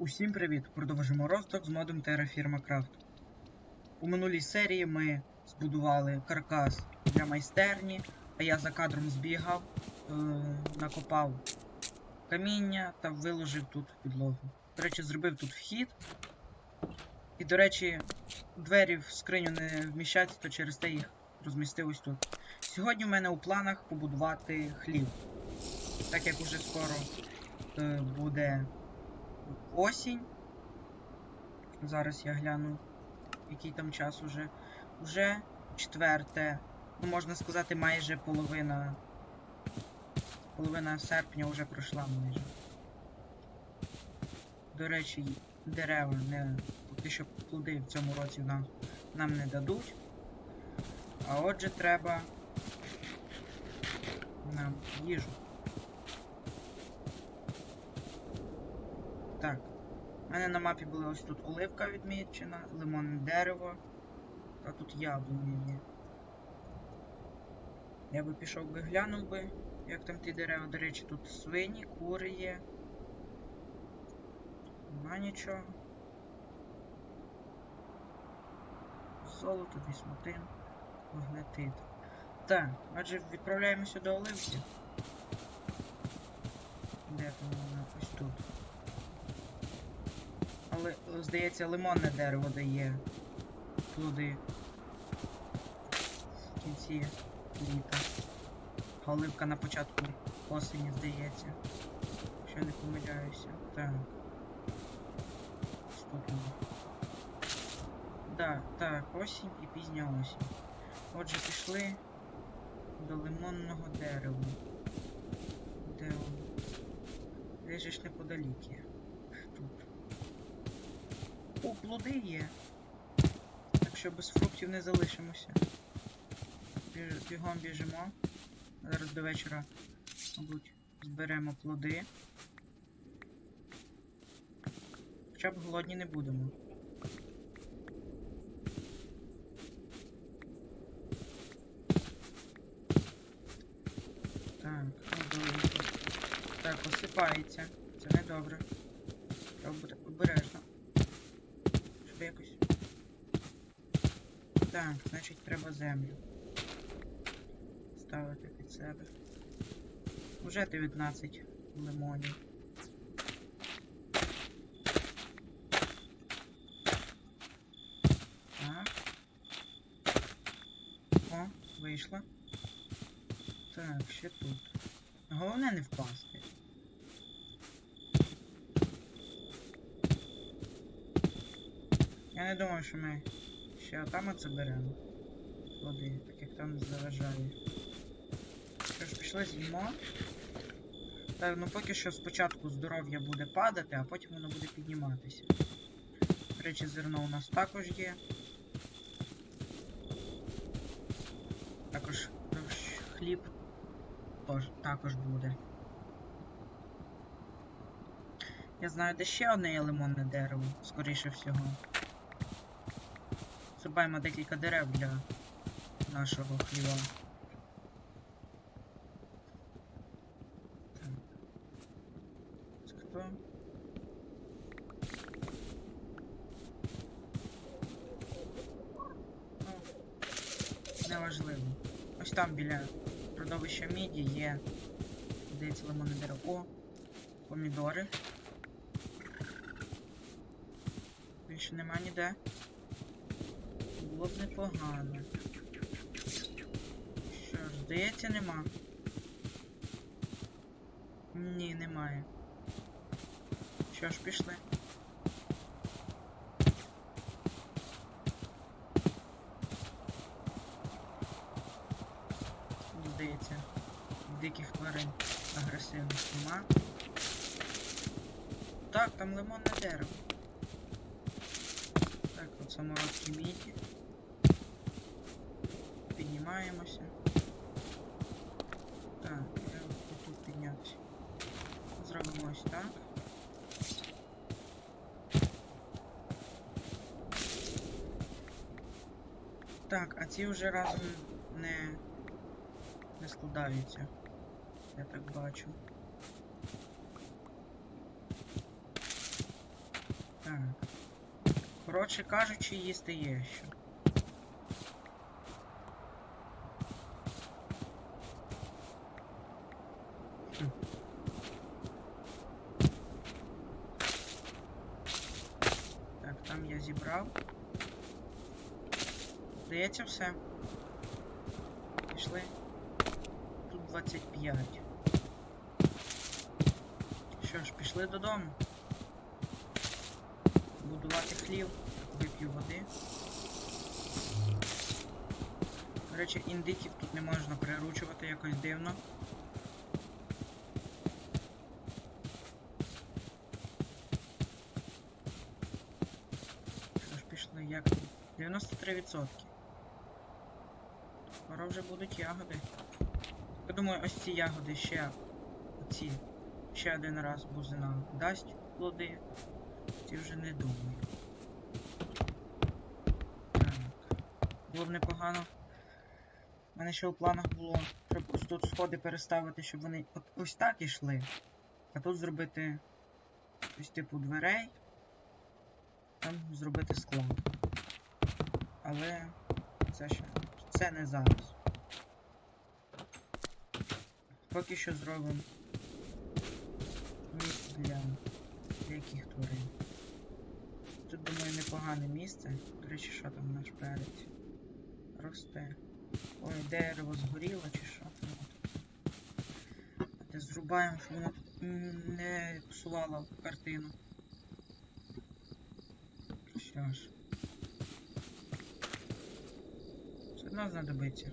Усім привіт! Продовжимо розвиток з модом Terraform Craft. У минулій серії ми збудували каркас для майстерні, а я за кадром збігав, е накопав каміння та виложив тут підлогу. До речі, зробив тут вхід. І, до речі, двері в скриню не вміщаються, то через те їх розмістив ось тут. Сьогодні в мене у планах побудувати хлів. Так як уже скоро е, буде осінь. Зараз я гляну, який там час уже. Уже четверте. Ну, можна сказати, майже половина. Половина серпня вже пройшла майже. До речі, дерева не. Поки що плоди в цьому році нам, нам не дадуть. А отже треба нам їжу. Мене на мапі була ось тут оливка відмічена, лимонне дерево. А тут яблуні є. Я би пішов би глянув би, як там ті дерева. До речі, тут свині, кури є. Нема нічого. Золото, вісмотин, магнетит. Так, отже, відправляємося до оливки. Де там вона? Ось тут. Але, здається, лимонне дерево дає плоди в кінці літа. А на початку осені, здається. Якщо не помиляюся. Так. Воно. Да, так, осінь і пізня осінь. Отже, пішли до лимонного дерева. Де? Десь ж неподалік є. О, плоди є. Так що без фруктів не залишимося. Бігом біжимо. Зараз до вечора, мабуть, зберемо плоди. Хоча б голодні не будемо. Так, ну, добре. Так, осипається. Це не добре. Треба бути обережно. Щоб якось. Так, значить треба землю. Ставити під себе. Уже 19 лимонів. Так. О, вийшло. Так, ще тут. Головне не впасти. Я не думаю, що ми ще отам от заберемо. Води, так як там заважає. Що ж, пішли з'їмо. Так, ну поки що спочатку здоров'я буде падати, а потім воно буде підніматися. До речі, зерно у нас також є. Також хліб також буде. Я знаю, де ще одне є лимонне дерево, скоріше всього. Зрубаємо декілька дерев для нашого хліба. Хто? Ну, неважливо. Ось там біля родовища міді є. Здається, лимонне дерево. Помідори. Більше нема ніде. Було б непогано. Що ж, здається, нема. Ні, немає. Що ж, пішли. Здається, диких тварин агресивних нема. Так, там лимонне дерево. Так, от самородки міді. Піднімаємося. Так, треба тут піднятися. Зробимо ось так. Так, а ці вже разом не, не складаються. Я так бачу. Так. Коротше кажучи, їсти є що. Так, там я зібрав. Здається, все. Пішли. Тут 25. Що ж, пішли додому. Будувати хлів, вип'ю води. До речі, індиків тут не можна приручувати якось дивно. Що ж пішли, як 93%. Скоро вже будуть ягоди. Я думаю, ось ці ягоди ще оці ще один раз бузина дасть плоди. Ці вже не думаю. Так. Було б непогано. У мене ще у планах було, щоб ось тут сходи переставити, щоб вони ось так ішли. А тут зробити ось типу дверей. Там зробити склад. Але це ще це не зараз. Поки що зробимо місце для деяких тварин. Тут, думаю, непогане місце. До речі, що там наш перець? Росте. Ой, дерево згоріло чи що там? Зрубаємо, щоб воно не псувало картину. Що ж. Все знадобиться.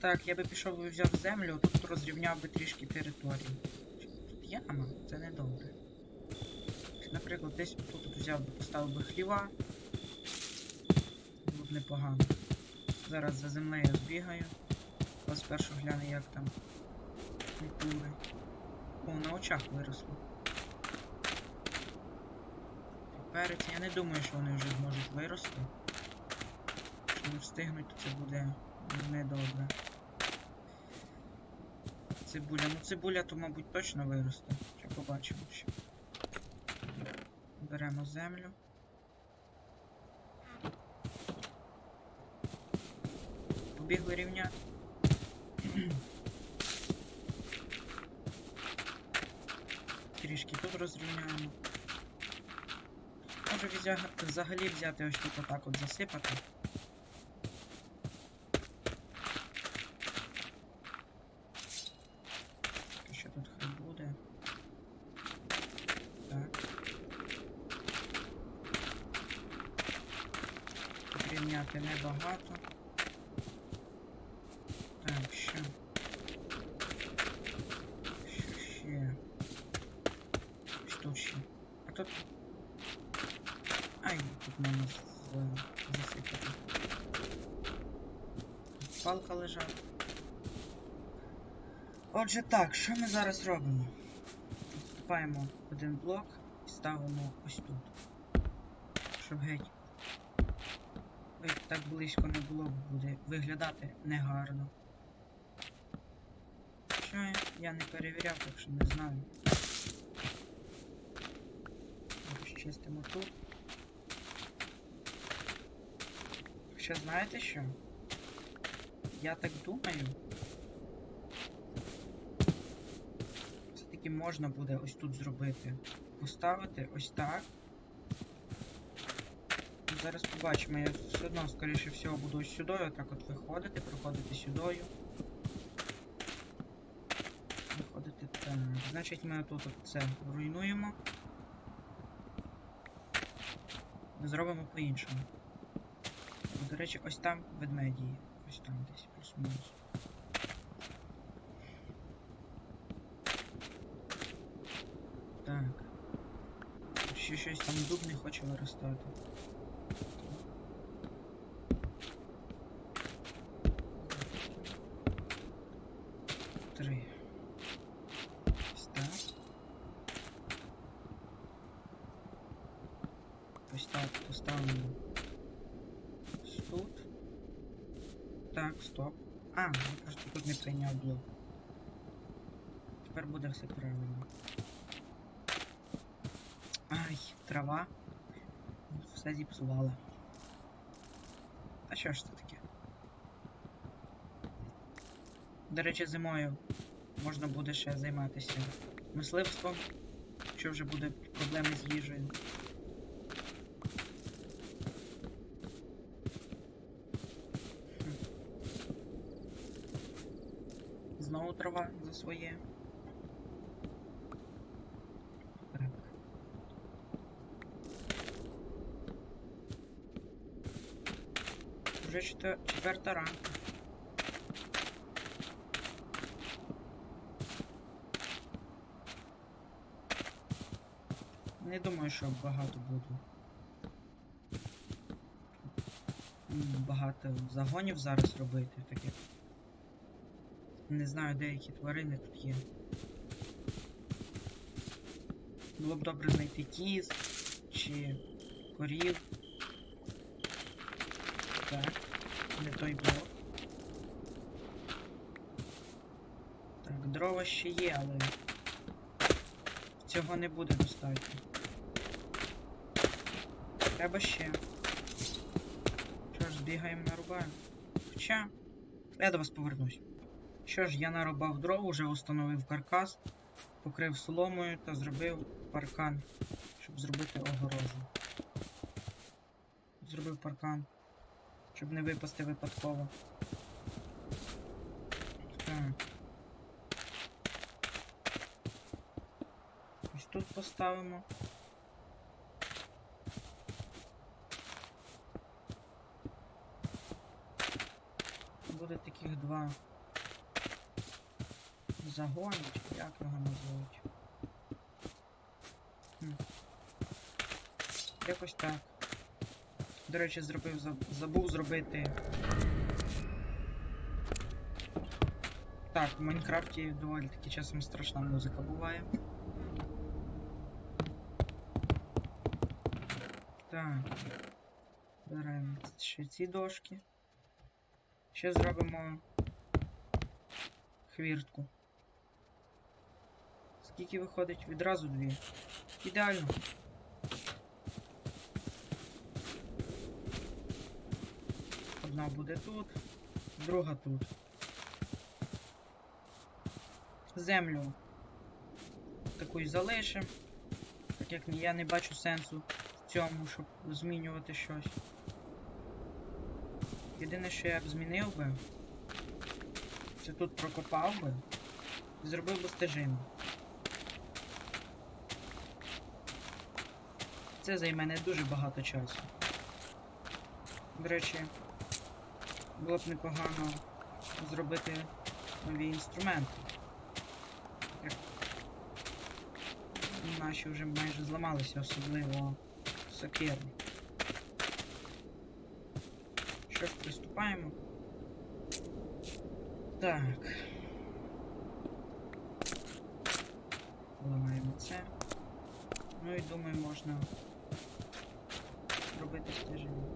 Так, я би пішов і взяв землю, тут розрівняв би трішки територію. Тут яма, це не добре. Наприклад, десь тут взяв би, поставив би хліва. Було б непогано. Зараз за землею збігаю. Ось спершу гляну, як там культури. О, на очах виросло. Перець, я не думаю, що вони вже зможуть вирости. Не встигнуть, то це буде недобре. Цибуля. Ну цибуля то, мабуть, точно виросте. Ще побачимо ще. Беремо землю. Побігли рівняти. Трішки тут розрівняємо. Може взагалі взяти ось тут отак от засипати. Поки Що тут хай буде? Так. Рівняти небагато. Так, що? Що ще? Що ще? А тут. Ай, тут з- засипати. Палка лежала. Отже так, що ми зараз робимо? Вступаємо в один блок і ставимо ось тут. Щоб геть. Так близько не було, буде виглядати негарно. Що я? Не перевіряв, так що не знаю. Розчистимо тут. Ще знаєте що? Я так думаю. Все-таки можна буде ось тут зробити. Поставити ось так. Зараз побачимо, я все одно, скоріше всього, буду сюди, отак от виходити, проходити сюдою. Виходити так. Значить ми тут це руйнуємо. Зробимо по-іншому. До речі, ось там ведмеді. Ось там десь плюс-мінус. Так. Ще щось там дуб не хоче виростати. Три. Ось так. Ось так поставимо. Тут. Так, стоп. А, я просто тут не прийняв блок. Тепер буде все правильно. Ай, трава. Все зіпсувала. А що ж це таке? До речі, зимою можна буде ще займатися мисливством, якщо вже буде проблеми з їжею. Знову трава за своє. Так. Вже четвер- четверта ранку. Не думаю, що багато буду. Багато загонів зараз робити, так. Не знаю, деякі тварини тут є. Було б добре знайти кіз чи корів. Так, не той блок. Так, дрова ще є, але цього не буде достатньо. Треба ще. Що ж, збігаємо нарубаємо. Хоча, я до вас повернусь. Що ж, я нарубав дров, уже установив каркас, покрив соломою та зробив паркан, щоб зробити огорожу. Зробив паркан, щоб не випасти випадково. Так. Ось тут поставимо. Буде таких два загони, чи як його. Хм. Якось так. До речі, зробив, забув зробити. Так, в Майнкрафті доволі таки часом страшна музика буває. Так. Беремо ще ці дошки. Ще зробимо хвіртку. Скільки виходить? Відразу дві. Ідеально. Одна буде тут, друга тут. Землю таку й залишимо. Так як я не бачу сенсу в цьому, щоб змінювати щось. Єдине, що я б змінив би, це тут прокопав би і зробив би стежину. Це займе не дуже багато часу. До речі, було б непогано зробити нові інструменти. Як наші вже майже зламалися, особливо сокири. Що ж, приступаємо. Так. Ламаємо це. Ну і думаю, можна робити стеження.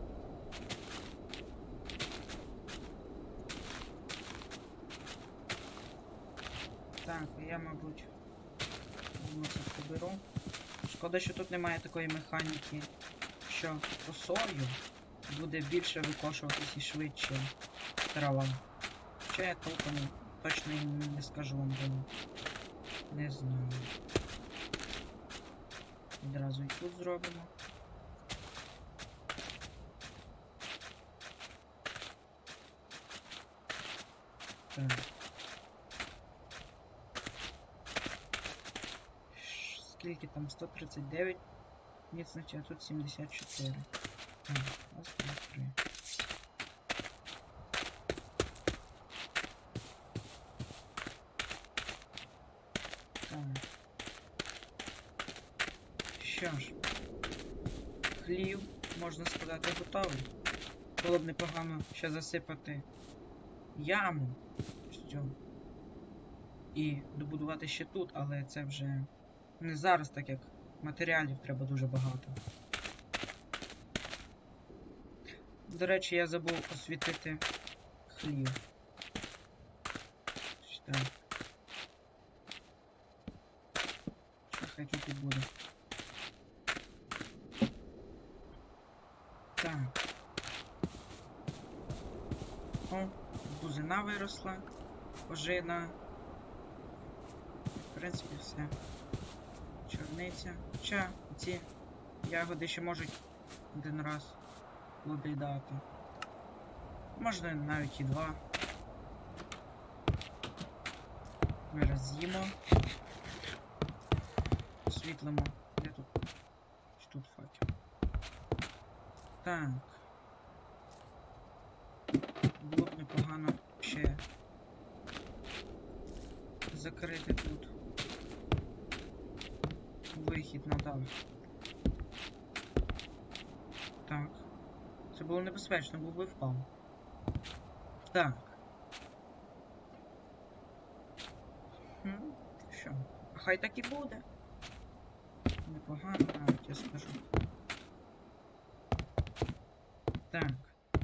Так, я, мабуть, це. Шкода, що тут немає такої механіки, що косою буде більше викошуватись і швидше трава. Хоча я толком точно не скажу вам, бо не знаю. Відразу і тут зробимо. Скільки там? 139 міцності, а тут 74. Так, раз, два, три. Так. Що ж, хлів, можна сказати, готовий. Було б непогано ще засипати яму цього. І добудувати ще тут, але це вже не зараз, так як матеріалів треба дуже багато. До речі, я забув освітити. Ось Так. Що хай тут буде. Так. О, бузина виросла. Ожина. В принципі, все. Чорниця. Хоча ці ягоди ще можуть один раз плоди дати. Можна навіть і два. Ми роз'їмо. Освітлимо. Де тут? Чи тут факел? Так. Було б непогано ще закрити тут вихід на дах. Так. Це було небезпечно, був би впав. Так. Хм, що? Хай так і буде. Непогано навіть, я скажу. Так,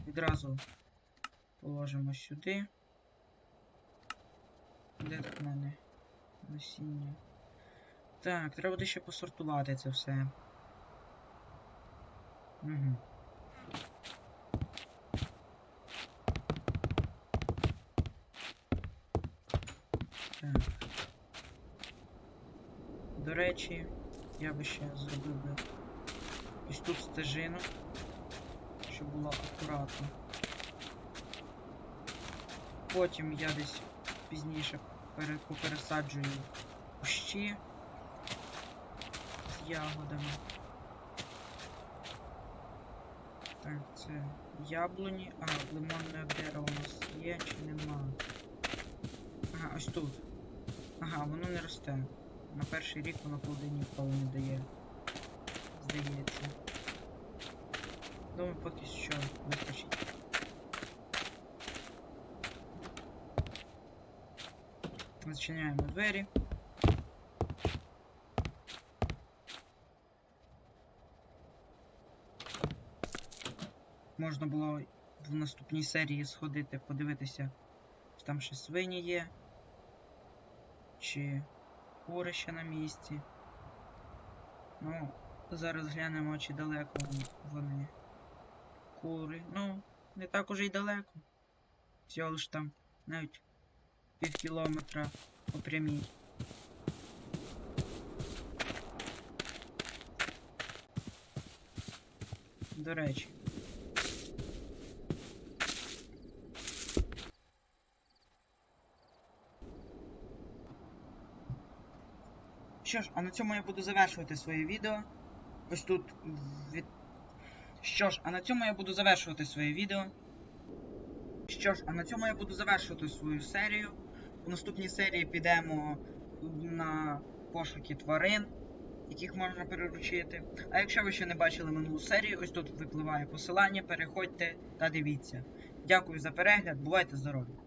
відразу положимо сюди. Де тут в мене насіння? Так, треба буде ще посортувати це все. Угу. До речі, я би ще зробив би ось тут стежину, щоб було акуратно. Потім я десь пізніше пере- попересаджую кущі з ягодами. Так, це яблуні. А, лимонне дерево у нас є чи нема? Ага, ось тут. Ага, воно не росте. На перший рік воно плоди ніколи не дає. Здається. Думаю, поки що вистачить. Зачиняємо двері. Можна було в наступній серії сходити, подивитися, чи там ще свині є, чи кури ще на місці. Ну, зараз глянемо, чи далеко вони. Кури. Ну, не так уже й далеко. Всього лиш там навіть пів кілометра по прямій. До речі. Що ж, а на цьому я буду завершувати своє відео. Ось тут від... Що ж, а на цьому я буду завершувати своє відео. Що ж, а на цьому я буду завершувати свою серію. У наступній серії підемо на пошуки тварин, яких можна переручити. А якщо ви ще не бачили минулу серію, ось тут випливає посилання, переходьте та дивіться. Дякую за перегляд, бувайте здорові!